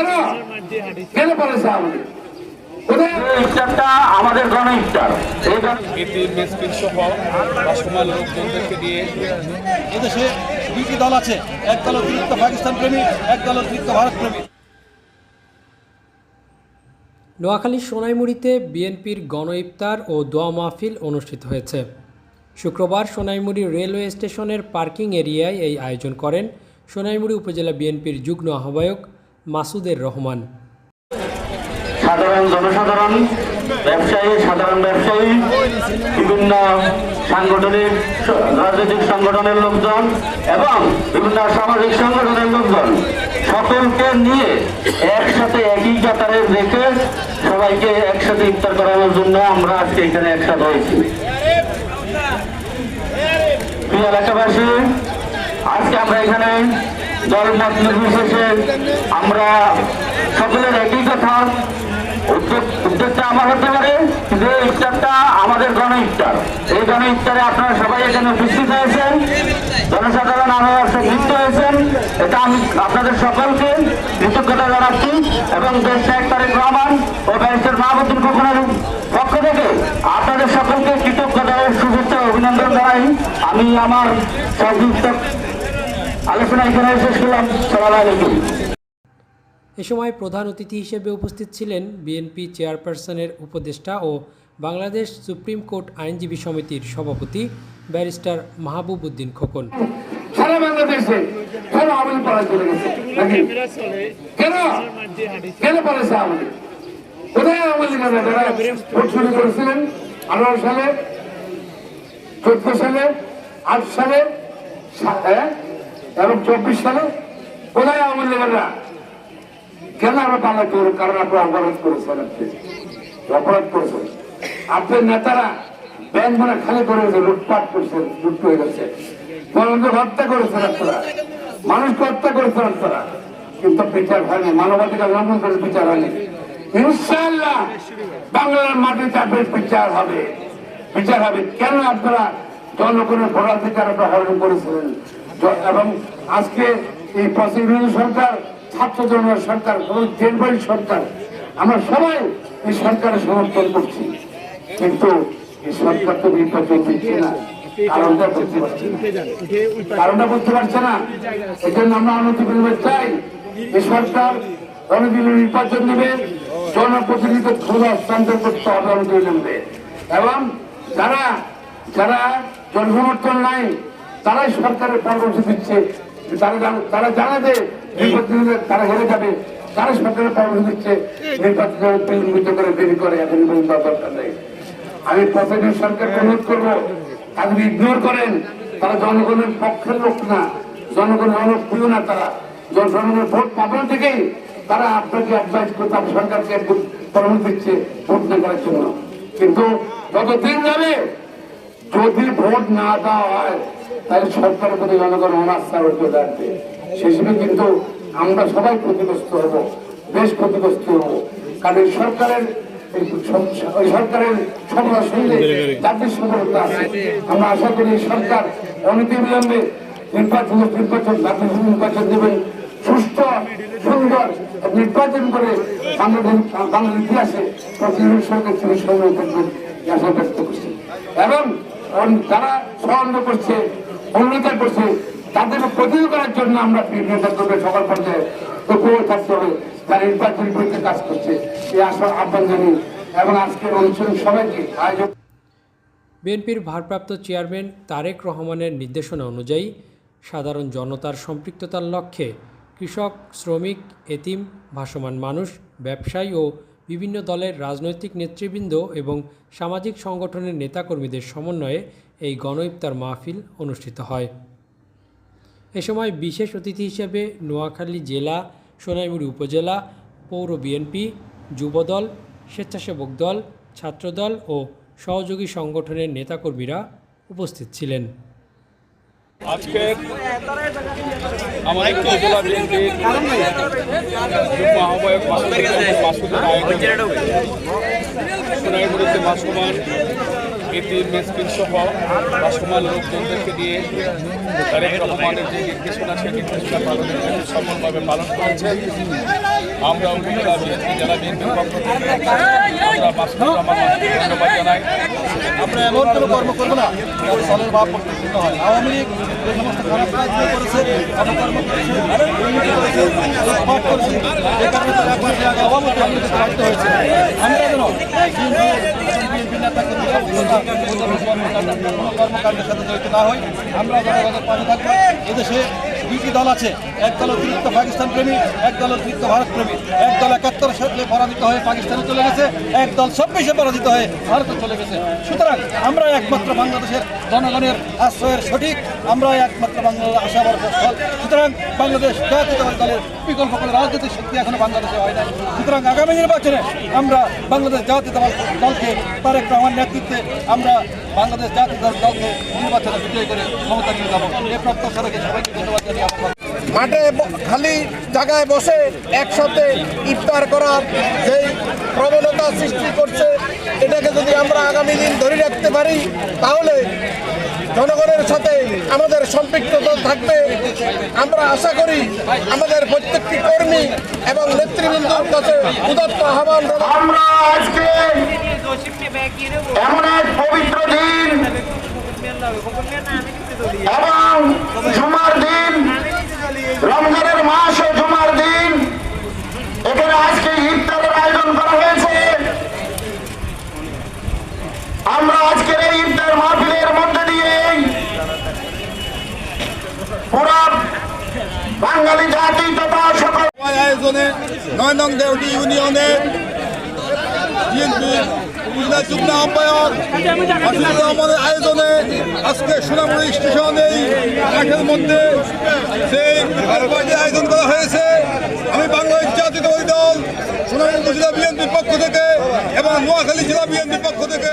কেন কেন আমাদের। কোথায় ইফতারটা আমাদের গণ ইফতার এই গণ- এটি মেসপিন সহ ভাসমান লোকজনদেরকে দিয়ে এদেশে দুইটি দল আছে। এক দল অতিরিক্ত পাকিস্তান প্রেমী এক দল অতিরিক্ত ভারত প্রেমী নোয়াখালীর সোনাইমুড়িতে বিএনপির গণ ইফতার ও দোয়া মাহফিল অনুষ্ঠিত হয়েছে। শুক্রবার সোনাইমুড়ি রেলওয়ে স্টেশনের পার্কিং এরিয়ায় এই আয়োজন করেন সোনাইমুড়ি উপজেলা বিএনপির যুগ্ম আহ্বায়ক মাসুদের রহমান। সাধারণ জনসাধারণ, ব্যবসায়ী, সাধারণ ব্যবসায়ী, বিভিন্ন সাংগঠনিক রাজনৈতিক সংগঠনের লোকজন এবং বিভিন্ন সামাজিক সংগঠনের লোকজন সকলকে নিয়ে একসাথে একই কাতারে রেখে সবাইকে একসাথে ইফতার করানোর জন্য আমরা আজকে এখানে একসাথে হয়েছি। প্রিয় এলাকাবাসী, আজকে আমরা এখানে নির্বিশেষে আমরা সকলের একই কথা। উদ্যোগ- উদ্যোগটা আমার হতে পারে যে ইফতারটা আমাদের গণ ইফতার এই গণ ইফতারে আপনারা সবাই এখানে উপস্থিত হয়েছেন। জনসাধারণ আমার সাথে যুক্ত হয়েছেন। এটা আমি আপনাদের সকলকে কৃতজ্ঞতা জানাচ্ছি এবং দেশ এক তারেক রহমান ও ব্যারিস্টার মাহমুদুল খোকনের পক্ষ থেকে আপনাদের সকলকে কৃতজ্ঞতা শুভেচ্ছা অভিনন্দন জানাই। আমি আমার সংযুক্ত আলোচনা এখানে শেষ করলাম। সালাম আলাইকুম। এ সময় প্রধান অতিথি হিসেবে উপস্থিত ছিলেন বিএনপি চেয়ারপারসনের উপদেষ্টা ও বাংলাদেশ সুপ্রিম কোর্ট আইনজীবী সমিতির সভাপতি ব্যারিস্টার মাহবুব উদ্দিন খোকন। সারা বাংলাদেশে কেন আওয়ামী পাড়া চলে গেছে? কেন? কেন বলেছে আমাদের কোথায় আওয়ামী লীগের নেতারা ভোট শুরু করেছিলেন আঠারো সালে চোদ্দ সালে আট সালে সা-? এবং চব্বিশ সালে কোথায় আওয়ামী কেন আমরা পালা করব কারণ আপনি অপরাধ করেছেন অপরাধ করেছেন। আপনার নেতারা ব্যাংক মানে খালি করে গেছে লুটপাট করছেন, লুট হয়ে গেছে। বরঞ্চ হত্যা করেছেন আপনারা। মানুষকে হত্যা করেছেন আপনারা। কিন্তু বিচার হয়নি। মানবাধিকার লঙ্ঘন করে বিচার হয়নি। ইনশাল্লাহ বাংলার মাটিতে আপনার বিচার হবে। বিচার হবে। কেন আপনারা জনগণের ভোটাধিকার আপনারা হরণ করেছিলেন? এবং আজকে এই পশ্চিমবঙ্গ সরকার, ছাত্র জনগণের সরকার, এবং জেলবাড়ি সরকার, আমরা সবাই এই সরকারের সমর্থন করছি। কিন্তু এই সরকার তো নির্বাচন দিচ্ছে না, কারণটা বুঝতে পারছি না। এই জন্য আমরা অনতি বিনিময় চাই। এই সরকার অনেকদিন নির্বাচন দেবে জনপ্রতিনিধিত্ব ক্ষমতা হস্তান্তর করতে হবে অনতিবিলম্বে এবং যারা যারা জনসমর্থন নাই তারাই সরকারের পরামর্শ দিচ্ছে, তারা তারা জানে যে নির্বাচন তারা হেরে যাবে তারা সরকারের পরামর্শ দিচ্ছে, নির্বাচন করে দেরি করে এখন নির্বাচন দরকার নেই। আমি প্রতিদিন সরকারকে অনুরোধ করব, তাদের ইগনোর করেন, তারা জনগণের পক্ষের লোক না, জনগণের জনপ্রিয় না তারা, জনগণের ভোট পাবেন থেকেই তারা আপনাকে অ্যাডভাইস করতে আপনার সরকারকে পরামর্শ দিচ্ছে, ভোট না করার জন্য। কিন্তু যতদিন যাবে যদি ভোট না দেওয়া হয় তাহলে সরকারের প্রতি জনগণ অনাস্থা হতে থাকবে সে হিসেবে কিন্তু আমরা সবাই ক্ষতিগ্রস্ত হব বেশ ক্ষতিগ্রস্ত হব। কারণ এই সরকারের ওই সরকারের সফলতার শুনলে জাতির সফলতা আছে। আমরা আশা করি সরকার অনেকে বিলম্বে নির্বাচন নির্বাচন জাতীয় নির্বাচন দেবেন। সুস্থ সুন্দর নির্বাচন করে বাংলাদেশ বাংলার ইতিহাসে প্রতিনিধি সরকার থেকে সহযোগিতা করবেন আশা ব্যক্ত করছি। এবং যারা সহন্দ করছে, অন্যতা করছে, তাদেরকে প্রতিরোধ করার জন্য আমরা বিভিন্ন করবে সকল পর্যায়ে তবুও থাকতে হবে। তারা নির্বাচন করতে কাজ করছে, এই আশা আহ্বান জানি এবং আজকের অনুষ্ঠান সবাইকে আয়োজক বিএনপির ভারপ্রাপ্ত চেয়ারম্যান তারেক রহমানের নির্দেশনা অনুযায়ী সাধারণ জনতার সম্পৃক্ততার লক্ষ্যে কৃষক, শ্রমিক, এতিম, ভাসমান মানুষ, ব্যবসায়ী ও বিভিন্ন দলের রাজনৈতিক নেতৃবৃন্দ এবং সামাজিক সংগঠনের নেতাকর্মীদের সমন্বয়ে এই গণ ইফতার মাহফিল অনুষ্ঠিত হয়। এ সময় বিশেষ অতিথি হিসেবে নোয়াখালী জেলা, সোনাইমুড়ি উপজেলা, পৌর বিএনপি, যুবদল, স্বেচ্ছাসেবক দল, ছাত্রদল ও সহযোগী সংগঠনের নেতাকর্মীরা উপস্থিত ছিলেন। আজকে আমাদের উপজেলা বিএনপির যুগ্ম আহ্বায়ক মাসুদের আয়োজনে সোনাইমুড়িতে ভাসমান এটি মেসপিন সহ ভাসমান লোকজনদেরকে দিয়ে তারেক রহমানের যে নির্দেশনা, সেই নির্দেশনা পালনের সফলভাবে পালন করেছেন আমরা উপজেলা বিএনপি জেলা বিএনপির পক্ষ থেকে আমরা মাসুদুর রহমান কর্ম করব না হয়। হয়েছে। আমরা যেন কর্মকাণ্ডের সাথে জড়িত আমরা জনগণের থাকব। এদেশে দুইটি দল আছে। এক দল অতিরিক্ত পাকিস্তান প্রেমী, এক দল অতিরিক্ত ভারত প্রেমী। এক দল একাত্তর সালে পরাজিত হয়ে পাকিস্তানে চলে গেছে, এক দল চব্বিশে পরাজিত হয়ে ভারতে চলে গেছে। সুতরাং আমরা একমাত্র বাংলাদেশের জনগণের আশ্রয়ের সঠিক আমরা একমাত্র বাংলাদেশের আশাবর স্থল সুতরাং বাংলাদেশ জাতীয় দলের বিকল্প কোনো রাজনৈতিক শক্তি এখনও বাংলাদেশে হয় না সুতরাং আগামী নির্বাচনে আমরা বাংলাদেশ জাতীয়তাবাদী দলকে তারেক রহমান নেতৃত্বে আমরা বাংলাদেশ জাতীয়তাবাদী দলকে নির্বাচনে বিজয় করে ক্ষমতা নিয়ে যাব। এই প্রত্যাশা রেখে সবাইকে ধন্যবাদ জানিয়ে আমার মাঠে খালি জায়গায় বসে একসাথে ইফতার করার যেই প্রবণতা সৃষ্টি করছে, এটাকে যদি আমরা আগামী দিন ধরে রাখতে পারি, তাহলে জনগণের সাথে আমাদের সম্পৃক্ততা থাকবে। আমরা আশা করি আমাদের প্রত্যেকটি কর্মী এবং নেতৃবৃন্দর কাছে উদাত্ত আহ্বান। আমরা দিন আয়োজন করা হয়েছে। আমরা আজকের এই ইফতার মাহফিলের মধ্যে দিয়ে বাঙালি জাতি তথা সকল আয়োজনে নয় নং দেউটি ইউনিয়নের বিএনপি উপজেলা আয়োজনে আজকে সোনামুড়ি স্টেশনে মাঠের মধ্যে সেই আয়োজন করা হয়েছে। আমি বাংলাদেশ জাতীয়তাবাদী দল, সোনামুড়ি উপজেলা বিএনপির পক্ষ থেকে এবং নোয়াখালী জেলা বিএনপির পক্ষ থেকে